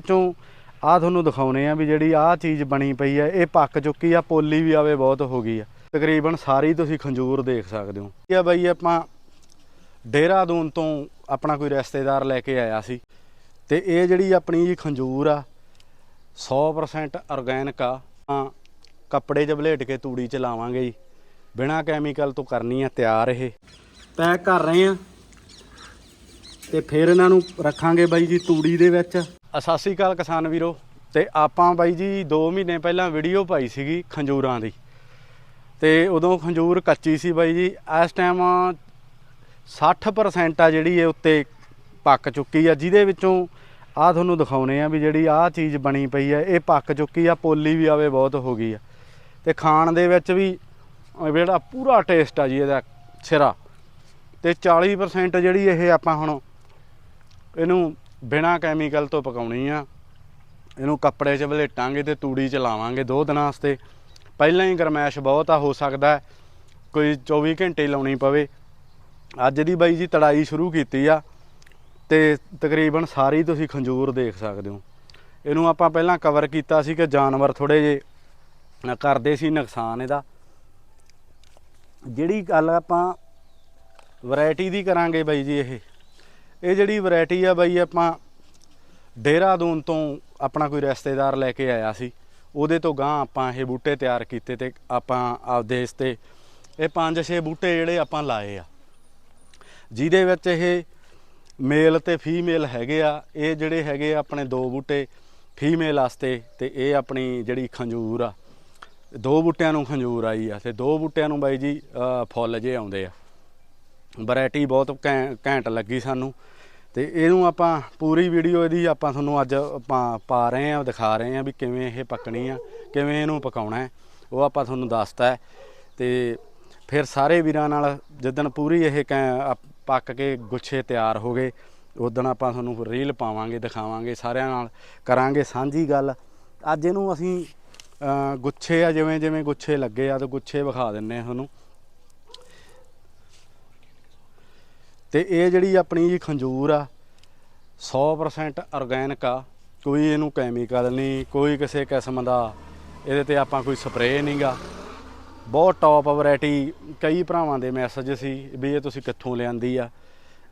ਚੋਂ ਆ ਤੁਹਾਨੂੰ ਦਿਖਾਉਨੇ ਆ ਵੀ ਜਿਹੜੀ ਆ ਚੀਜ਼ ਬਣੀ ਪਈ ਆ, ਇਹ ਪੱਕ ਚੁੱਕੀ ਆ, ਪੋਲੀ ਵੀ ਆਵੇ ਬਹੁਤ ਹੋ ਗਈ ਆ। ਤਕਰੀਬਨ ਸਾਰੀ ਤੁਸੀਂ ਖੰਜੂਰ ਦੇਖ ਸਕਦੇ ਹੋ। ਇਹ ਆ ਬਈ ਆਪਾਂ ਡੇਰਾਦੂਨ ਤੋਂ ਆਪਣਾ ਕੋਈ ਰਿਸ਼ਤੇਦਾਰ ਲੈ ਕੇ ਆਇਆ ਸੀ। ਤੇ ਇਹ ਜਿਹੜੀ ਆਪਣੀ ਜੀ ਖੰਜੂਰ ਆ 100% ਆਰਗੈਨਿਕ ਆ। ਕੱਪੜੇ 'ਚ ਬਲੇਟ ਕੇ ਤੂੜੀ 'ਚ ਲਾਵਾਂਗੇ ਜੀ। ਬਿਨਾ ਕੈਮੀਕਲ ਤੋਂ ਕਰਨੀ ਆ ਤਿਆਰ ਇਹ। ਪੈਕ ਕਰ ਰਹੇ ਆ। ਤੇ ਫਿਰ ਇਹਨਾਂ ਨੂੰ ਰੱਖਾਂਗੇ ਬਾਈ ਜੀ ਤੂੜੀ ਦੇ ਵਿੱਚ। ਸਤਿ ਸ਼੍ਰੀ ਅਕਾਲ ਕਿਸਾਨ ਵੀਰੋ। ਤੇ ਆਪਾਂ ਬਾਈ ਜੀ 2 ਮਹੀਨੇ ਪਹਿਲਾਂ ਵੀਡੀਓ ਪਾਈ ਸੀਗੀ ਖੰਜੂਰਾਂ ਦੀ। ਤੇ ਉਦੋਂ ਖੰਜੂਰ ਕੱਚੀ ਸੀ ਬਾਈ ਜੀ। ਇਸ ਟਾਈਮ 60% ਆ ਜਿਹੜੀ ਇਹ ਉੱਤੇ ਪੱਕ ਚੁੱਕੀ ਆ, ਜਿਹਦੇ ਵਿੱਚੋਂ ਆ ਤੁਹਾਨੂੰ ਦਿਖਾਉਨੇ ਆ ਵੀ ਜਿਹੜੀ ਆ ਚੀਜ਼ ਬਣੀ ਪਈ ਆ, ਇਹ ਪੱਕ ਚੁੱਕੀ ਆ, ਪੋਲੀ ਵੀ ਆਵੇ ਬਹੁਤ ਹੋ ਗਈ ਆ। ਤੇ ਖਾਣ ਦੇ ਵਿੱਚ ਵੀ ਜਿਹੜਾ ਪੂਰਾ ਟੇਸਟ ਆ ਜੀ ਇਹਦਾ ਸਿਰਾ। ਤੇ 40% ਜਿਹੜੀ ਇਹ ਆਪਾਂ ਹੁਣ ਇਹਨੂੰ ਬਿਨਾ ਕੈਮੀਕਲ ਤੋਂ ਪਕਾਉਣੀ ਆ। ਇਹਨੂੰ ਕੱਪੜੇ 'ਚ ਵਲੇਟਾਂਗੇ ਤੇ ਤੂੜੀ 'ਚ ਲਾਵਾਂਗੇ ਦੋ ਦਿਨਾਂ ਵਾਸਤੇ। ਪਹਿਲਾਂ ਹੀ ਗਰਮੈਸ਼ ਬਹੁਤ ਆ, ਹੋ ਸਕਦਾ ਕੋਈ 24 ਘੰਟੇ ਲਾਉਣੀ ਪਵੇ। ਅੱਜ ਦੀ ਬਾਈ ਜੀ ਤੜਾਈ ਸ਼ੁਰੂ ਕੀਤੀ ਆ ਤੇ ਤਕਰੀਬਨ ਸਾਰੀ ਤੁਸੀਂ ਖੰਜੂਰ ਦੇਖ ਸਕਦੇ ਹੋ। ਇਹਨੂੰ ਆਪਾਂ ਪਹਿਲਾਂ ਕਵਰ ਕੀਤਾ ਸੀ ਕਿ ਜਾਨਵਰ ਥੋੜੇ ਜੇ ਕਰਦੇ ਸੀ ਨੁਕਸਾਨ ਇਹਦਾ। ਜਿਹੜੀ ਗੱਲ ਆਪਾਂ ਵੈਰਾਈਟੀ ਦੀ ਕਰਾਂਗੇ ਬਾਈ ਜੀ ਇਹ। ਇਹ ਜਿਹੜੀ ਵੈਰਾਈਟੀ ਆ ਬਾਈ ਆਪਾਂ ਡੇਰਾਦੂਨ ਤੋਂ ਆਪਣਾ ਕੋਈ ਰਿਸ਼ਤੇਦਾਰ ਲੈ ਕੇ ਆਇਆ ਸੀ, ਉਹਦੇ ਤੋਂ ਗਾਂ ਆਪਾਂ ਇਹ ਬੂਟੇ ਤਿਆਰ ਕੀਤੇ ਤੇ ਆਪਾਂ ਆਪਦੇ ਇਸ ਤੇ ਇਹ ਪੰਜ ਛੇ ਬੂਟੇ ਜਿਹੜੇ ਆਪਾਂ ਲਾਏ ਆ। ਜਿਹਦੇ ਵਿੱਚ ਇਹ ਮੇਲ ਤੇ ਫੀਮੇਲ ਹੈਗੇ ਆ, ਇਹ ਜਿਹੜੇ ਹੈਗੇ ਆਪਣੇ ਦੋ ਬੂਟੇ ਫੀਮੇਲ ਵਾਸਤੇ ਤੇ ਇਹ ਆਪਣੀ ਜਿਹੜੀ ਖੰਜੂਰ ਆ, ਦੋ ਬੂਟਿਆਂ ਨੂੰ ਖੰਜੂਰ ਆਈ ਆ ਤੇ ਦੋ ਬੂਟਿਆਂ ਨੂੰ ਬਾਈ ਜੀ ਫੁੱਲ ਜੇ ਆਉਂਦੇ ਆ। ਵੈਰਾਈਟੀ ਬਹੁਤ ਘੈਂ- ਘੈਂਟ ਲੱਗੀ ਸਾਨੂੰ। ਤੇ ਇਹਨੂੰ ਆਪਾਂ ਪੂਰੀ ਵੀਡੀਓ ਇਹਦੀ ਆਪਾਂ ਤੁਹਾਨੂੰ ਅੱਜ ਆਪਾਂ ਪਾ ਰਹੇ ਆ ਦਿਖਾ ਰਹੇ ਆ ਵੀ ਕਿਵੇਂ ਇਹ ਪੱਕਣੀ ਆ ਕਿਵੇਂ ਇਹਨੂੰ ਪਕਾਉਣਾ ਹੈ। ਉਹ ਆਪਾਂ ਤੁਹਾਨੂੰ ਦੱਸਤਾ ਹੈ। ਤੇ ਫਿਰ ਸਾਰੇ ਵੀਰਾਂ ਨਾਲ ਜਿੱਦਣ ਪੂਰੀ ਇਹ ਕੈਂ- ਅਪ- ਪੱਕ ਕੇ ਗੁੱਛੇ ਤਿਆਰ ਹੋ ਗਏ ਉਦੋਂ ਆਪਾਂ ਤੁਹਾਨੂੰ ਰੀਲ ਪਾਵਾਂਗੇ ਦਿਖਾਵਾਂਗੇ ਸਾਰਿਆਂ ਨਾਲ ਕਰਾਂਗੇ ਸਾਂਝੀ ਗੱਲ। ਅੱਜ ਇਹਨੂੰ ਅਸੀਂ ਅਹ, ਗੁੱਛੇ ਆ ਜਿਵੇਂ ਜਿਵੇਂ ਗੁੱਛੇ ਲੱਗੇ ਆ ਤੇ ਗੁੱਛੇ ਵਿਖਾ ਦਿੰਨੇ ਆ ਤੁਹਾਨੂੰ। ਤੇ ਇਹ ਜਿਹੜੀ ਆਪਣੀ ਜੀ ਖੰਜੂਰ ਆ 100% ਆਰਗੈਨਿਕ ਆ। ਕੋਈ ਇਹਨੂੰ ਕੈਮੀਕਲ ਨਹੀਂ, ਕੋਈ ਕਿਸੇ ਕਿਸਮ ਦਾ। ਇਹਦੇ ਤੇ ਆਪਾਂ ਕੋਈ ਸਪਰੇਅ ਨਹੀਂਗਾ ਬਹੁਤ ਟੌਪ ਵੈਰਾਈਟੀ ਕਈ ਭਰਾਵਾਂ ਦੇ ਮੈਸੇਜ ਸੀ ਵੀ ਇਹ ਤੁਸੀਂ ਕਿੱਥੋਂ ਲਿਆਂਦੀ ਆ।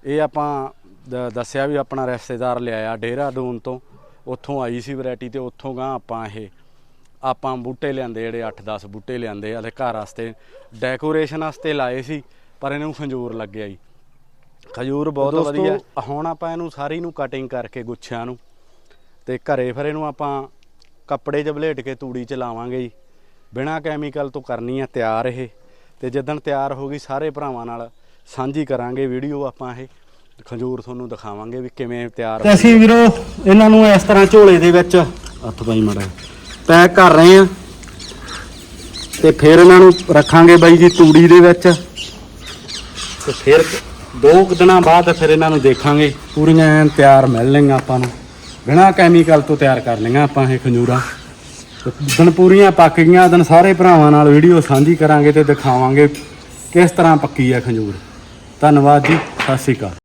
ਇਹ ਆਪਾਂ ਦ- ਦੱਸਿਆ ਵੀ ਆਪਣਾ ਰਿਸ਼ਤੇਦਾਰ ਲਿਆਇਆ ਡੇਰਾਡੂਨ ਤੋਂ। ਉੱਥੋਂ ਆਈ ਸੀ ਵੈਰਾਈਟੀ ਤੇ ਉੱਥੋਂ ਗਾਂ ਆਪਾਂ ਇਹ, ਆਪਾਂ ਬੂਟੇ ਲਿਆਂਦੇ ਜਿਹੜੇ 8-10 ਬੂਟੇ ਲਿਆਂਦੇ ਆ ਤੇ ਘਰ ਵਾਸਤੇ। ਡੈਕੋਰੇਸ਼ਨ ਵਾਸਤੇ ਲਾਏ ਸੀ, ਪਰ ਇਹਨੂੰ ਖੰਜੂਰ ਲੱਗਿਆ ਜੀ। ਖਜੂਰ ਬਹੁਤ ਦੋਸਤੋ, ਵਧੀਆ ਹੁਣ ਆਪਾਂ ਇਹਨੂੰ ਸਾਰੀ ਨੂੰ ਕਟਿੰਗ ਕਰਕੇ ਗੁੱਛਿਆਂ ਨੂੰ ਤੇ ਘਰੇ ਫਿਰ ਇਹਨੂੰ ਆਪਾਂ ਕੱਪੜੇ 'ਚ ਬਲੇਟ ਕੇ ਤੂੜੀ 'ਚ ਲਾਵਾਂਗੇ ਜੀ। ਬਿਨਾ ਕੈਮੀਕਲ ਤੋਂ ਕਰਨੀ ਆ ਤਿਆਰ ਇਹ। ਤੇ ਜਦੋਂ ਤਿਆਰ ਹੋ ਗਈ ਸਾਰੇ ਭਰਾਵਾਂ ਨਾਲ ਸਾਂਝੀ ਕਰਾਂਗੇ ਵੀਡੀਓ ਆਪਾਂ ਇਹ। ਖਜੂਰ ਤੁਹਾਨੂੰ ਦਿਖਾਵਾਂਗੇ ਵੀ ਕਿਵੇਂ ਤਿਆਰ ਤੇ ਅਸੀਂ ਵੀਰੋ ਇਹਨਾਂ ਨੂੰ ਇਸ ਤਰ੍ਹਾਂ ਝੋਲੇ ਦੇ ਵਿੱਚ ਹੱਥ ਪਾਈ ਮੜਾ ਪੈਕ ਕਰ ਰਹੇ ਆ। ਤੇ ਫਿਰ ਇਹਨਾਂ ਨੂੰ ਰੱਖਾਂਗੇ ਬਾਈ ਜੀ ਤੂੜੀ ਦੇ ਵਿੱਚ। ਤੇ ਫਿਰ ਦੋ ਕੁ ਦਿਨਾਂ ਬਾਅਦ ਫਿਰ ਇਹਨਾਂ ਨੂੰ ਦੇਖਾਂਗੇ। ਪੂਰੀਆਂ ਐਨ ਤਿਆਰ ਮਿਲਣਗੀਆਂ ਆਪਾਂ ਨੂੰ। ਬਿਨਾਂ ਕੈਮੀਕਲ ਤੋਂ ਤਿਆਰ ਕਰ ਲਈਆਂ ਆਪਾਂ ਇਹ ਖੰਜੂਰਾ। ਦਿਨ ਪੂਰੀਆਂ ਪੱਕ ਗਈਆਂ, ਦਿਨ ਸਾਰੇ ਭਰਾਵਾਂ ਨਾਲ ਵੀਡੀਓ ਸਾਂਝੀ ਕਰਾਂਗੇ ਤੇ ਦਿਖਾਵਾਂਗੇ ਕਿਸ ਤਰ੍ਹਾਂ ਪੱਕੀ ਆ ਖੰਜੂਰ। ਧੰਨਵਾਦ ਜੀ, ਸਤਿ ਸ਼੍ਰੀ ਅਕਾਲ।